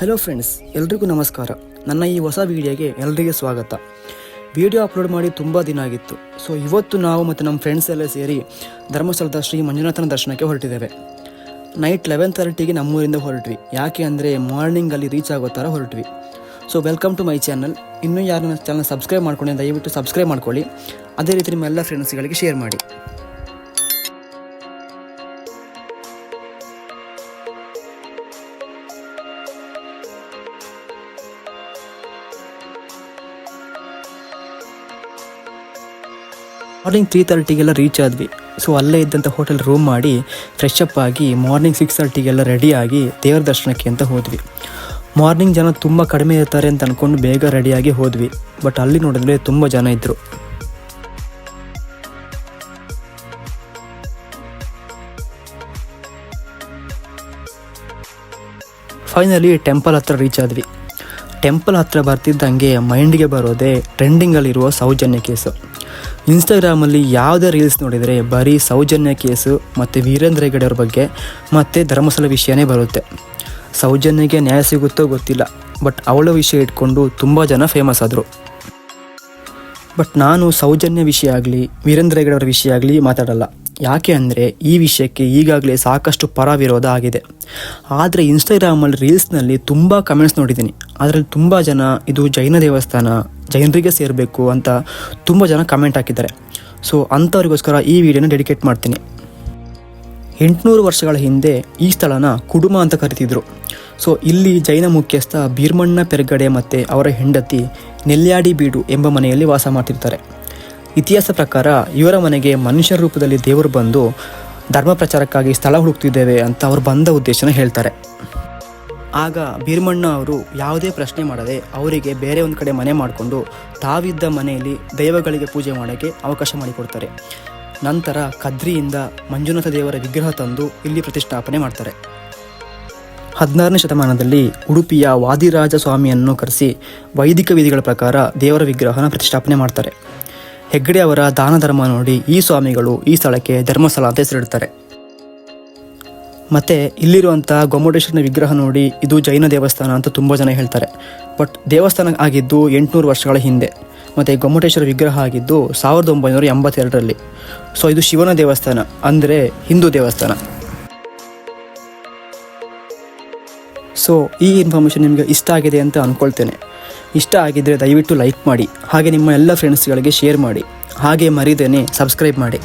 Hello friends ಎಲ್ರಿಗೂ ನಮಸ್ಕಾರ. ನನ್ನ ಈ ಹೊಸ ವಿಡಿಯೋಗೆ ಎಲ್ರಿಗೂ ಸ್ವಾಗತ. ವಿಡಿಯೋ ಅಪ್ಲೋಡ್ ಮಾಡಿ ತುಂಬ ದಿನ ಆಗಿತ್ತು. ಸೊ ಇವತ್ತು ನಾವು ಮತ್ತು ನಮ್ಮ ಫ್ರೆಂಡ್ಸ್ ಎಲ್ಲ ಸೇರಿ ಧರ್ಮಸ್ಥಳದ ಶ್ರೀ ಮಂಜುನಾಥನ ದರ್ಶನಕ್ಕೆ ಹೊರಟಿದ್ದೇವೆ. ನೈಟ್ ಲೆವೆನ್ ತರ್ಟಿಗೆ ನಮ್ಮೂರಿಂದ ಹೊರಟ್ವಿ. ಯಾಕೆ ಅಂದರೆ ಮಾರ್ನಿಂಗಲ್ಲಿ ರೀಚ್ ಆಗೋ ಥರ ಹೊರಟ್ವಿ. So welcome to my channel ಇನ್ನೂ ಯಾರು ನನ್ನ ಚಾನಲ್ ಸಬ್ಸ್ಕ್ರೈಬ್ ಮಾಡ್ಕೊಂಡು ದಯವಿಟ್ಟು ಸಬ್ಸ್ಕ್ರೈಬ್ ಮಾಡ್ಕೊಳ್ಳಿ. ಅದೇ ರೀತಿ ನಿಮ್ಮ ಎಲ್ಲ ಫ್ರೆಂಡ್ಸ್ಗಳಿಗೆ ಶೇರ್ ಮಾಡಿ. ಮಾರ್ನಿಂಗ್ ತ್ರೀ ತರ್ಟಿಗೆಲ್ಲ ರೀಚ್ ಆದ್ವಿ. ಸೊ ಅಲ್ಲೇ ಇದ್ದಂಥ ಹೋಟೆಲ್ ರೂಮ್ ಮಾಡಿ ಫ್ರೆಶ್ ಅಪ್ ಆಗಿ ಮಾರ್ನಿಂಗ್ ಸಿಕ್ಸ್ ತರ್ಟಿಗೆಲ್ಲ ರೆಡಿಯಾಗಿ ದೇವರ ದರ್ಶನಕ್ಕೆ ಅಂತ ಹೋದ್ವಿ. ಮಾರ್ನಿಂಗ್ ಜನ ತುಂಬ ಕಡಿಮೆ ಇರ್ತಾರೆ ಅಂತ ಅಂದ್ಕೊಂಡು ಬೇಗ ರೆಡಿಯಾಗಿ ಹೋದ್ವಿ. ಬಟ್ ಅಲ್ಲಿ ನೋಡಿದ್ರೆ ತುಂಬ ಜನ ಇದ್ದರು ಫೈನಲಿ ಟೆಂಪಲ್ ಹತ್ರ ರೀಚ್ ಆದ್ವಿ. ಟೆಂಪಲ್ ಹತ್ರ ಬರ್ತಿದ್ದಂಗೆ ಮೈಂಡ್ಗೆ ಬರೋದೇ ಟ್ರೆಂಡಿಂಗಲ್ಲಿರುವ ಸೌಜನ್ಯ ಕೇಸು ಇನ್ಸ್ಟಾಗ್ರಾಮಲ್ಲಿ ಯಾವುದೇ ರೀಲ್ಸ್ ನೋಡಿದರೆ ಬರೀ ಸೌಜನ್ಯ ಕೇಸು ಮತ್ತು ವೀರೇಂದ್ರ ಹೆಗಡೆ ಅವ್ರ ಬಗ್ಗೆ ಮತ್ತು ಧರ್ಮಸ್ಥಳ ವಿಷಯನೇ ಬರುತ್ತೆ. ಸೌಜನ್ಯಗೆ ನ್ಯಾಯ ಸಿಗುತ್ತೋ ಗೊತ್ತಿಲ್ಲ, ಬಟ್ ಅವಳ ವಿಷಯ ಇಟ್ಕೊಂಡು ತುಂಬ ಜನ ಫೇಮಸ್ ಆದರು. ಬಟ್ ನಾನು ಸೌಜನ್ಯ ವಿಷಯ ಆಗಲಿ, ವೀರೇಂದ್ರ ಹೆಗಡೆ ಅವರ ವಿಷಯ ಆಗಲಿ ಮಾತಾಡಲ್ಲ. ಯಾಕೆ ಅಂದರೆ ಈ ವಿಷಯಕ್ಕೆ ಈಗಾಗಲೇ ಸಾಕಷ್ಟು ಪರ ವಿರೋಧ ಆಗಿದೆ. ಆದರೆ ಇನ್ಸ್ಟಾಗ್ರಾಮಲ್ಲಿ ರೀಲ್ಸ್ನಲ್ಲಿ ತುಂಬ ಕಮೆಂಟ್ಸ್ ನೋಡಿದ್ದೀನಿ. ಅದರಲ್ಲಿ ತುಂಬ ಜನ ಇದು ಜೈನ ದೇವಸ್ಥಾನ ಜೈನರಿಗೆ ಸೇರಬೇಕು ಅಂತ ತುಂಬ ಜನ ಕಮೆಂಟ್ ಹಾಕಿದ್ದಾರೆ. ಸೊ ಅಂಥವ್ರಿಗೋಸ್ಕರ ಈ ವಿಡಿಯೋನ ಡೆಡಿಕೇಟ್ ಮಾಡ್ತೀನಿ. ಎಂಟುನೂರು ವರ್ಷಗಳ ಹಿಂದೆ ಈ ಸ್ಥಳನ ಕುಡುಮ ಅಂತ ಕರಿತಿದ್ರು. ಸೊ ಇಲ್ಲಿ ಜೈನ ಮುಖ್ಯಸ್ಥ ಭೀರ್ಮಣ್ಣ ಪೆರ್ಗಡೆ ಮತ್ತು ಅವರ ಹೆಂಡತಿ ನೆಲ್ಯಾಡಿ ಬೀಡು ಎಂಬ ಮನೆಯಲ್ಲಿ ವಾಸ ಮಾಡ್ತಿರ್ತಾರೆ. ಇತಿಹಾಸ ಪ್ರಕಾರ ಇವರ ಮನೆಗೆ ಮನುಷ್ಯ ರೂಪದಲ್ಲಿ ದೇವರು ಬಂದು ಧರ್ಮ ಪ್ರಚಾರಕ್ಕಾಗಿ ಸ್ಥಳ ಹುಡುಕ್ತಿದ್ದೇವೆ ಅಂತ ಅವರು ಬಂದ ಉದ್ದೇಶನ ಹೇಳ್ತಾರೆ. ಆಗ ಭೀರ್ಮಣ್ಣ ಅವರು ಯಾವುದೇ ಪ್ರಶ್ನೆ ಮಾಡದೆ ಅವರಿಗೆ ಬೇರೆ ಒಂದು ಕಡೆ ಮನೆ ಮಾಡಿಕೊಂಡು ತಾವಿದ್ದ ಮನೆಯಲ್ಲಿ ದೈವಗಳಿಗೆ ಪೂಜೆ ಮಾಡೋಕ್ಕೆ ಅವಕಾಶ ಮಾಡಿಕೊಡ್ತಾರೆ. ನಂತರ ಕದ್ರಿಯಿಂದ ಮಂಜುನಾಥ ದೇವರ ವಿಗ್ರಹ ತಂದು ಇಲ್ಲಿ ಪ್ರತಿಷ್ಠಾಪನೆ ಮಾಡ್ತಾರೆ. ಹದಿನಾರನೇ ಶತಮಾನದಲ್ಲಿ ಉಡುಪಿಯ ವಾದಿರಾಜ ಸ್ವಾಮಿಯನ್ನು ಕರೆಸಿ ವೈದಿಕ ವಿಧಿಗಳ ಪ್ರಕಾರ ದೇವರ ವಿಗ್ರಹನ ಪ್ರತಿಷ್ಠಾಪನೆ ಮಾಡ್ತಾರೆ. ಹೆಗ್ಗಡೆ ಅವರ ದಾನ ಧರ್ಮ ನೋಡಿ ಈ ಸ್ವಾಮಿಗಳು ಈ ಸ್ಥಳಕ್ಕೆ ಧರ್ಮಸ್ಥಳ ಅಂತ ಹೆಸರಿಡ್ತಾರೆ. ಮತ್ತೆ ಇಲ್ಲಿರುವಂಥ ಗೊಮ್ಮಟೇಶ್ವರನ ವಿಗ್ರಹ ನೋಡಿ ಇದು ಜೈನ ದೇವಸ್ಥಾನ ಅಂತ ತುಂಬ ಜನ ಹೇಳ್ತಾರೆ. ಬಟ್ ದೇವಸ್ಥಾನ ಆಗಿದ್ದು ಎಂಟುನೂರು ವರ್ಷಗಳ ಹಿಂದೆ. ಮತ್ತು ಗೊಮ್ಮಟೇಶ್ವರ ವಿಗ್ರಹ ಆಗಿದ್ದು ಸಾವಿರದ ಒಂಬೈನೂರ ಎಂಬತ್ತೆರಡರಲ್ಲಿ. ಸೊ ಇದು ಶಿವನ ದೇವಸ್ಥಾನ, ಅಂದರೆ ಹಿಂದೂ ದೇವಸ್ಥಾನ. ಸೊ ಈ ಇನ್ಫಾರ್ಮೇಷನ್ ನಿಮಗೆ ಇಷ್ಟ ಆಗಿದೆ ಅಂತ ಅಂದ್ಕೊಳ್ತೇನೆ ಇಷ್ಟ ಆಗಿದ್ದರೆ ದಯವಿಟ್ಟು ಲೈಕ್ ಮಾಡಿ. ಹಾಗೆ ನಿಮ್ಮ ಎಲ್ಲ ಫ್ರೆಂಡ್ಸ್ಗಳಿಗೆ ಶೇರ್ ಮಾಡಿ. ಹಾಗೆ ಮರಿದೇನೆ ಸಬ್ಸ್ಕ್ರೈಬ್ ಮಾಡಿ.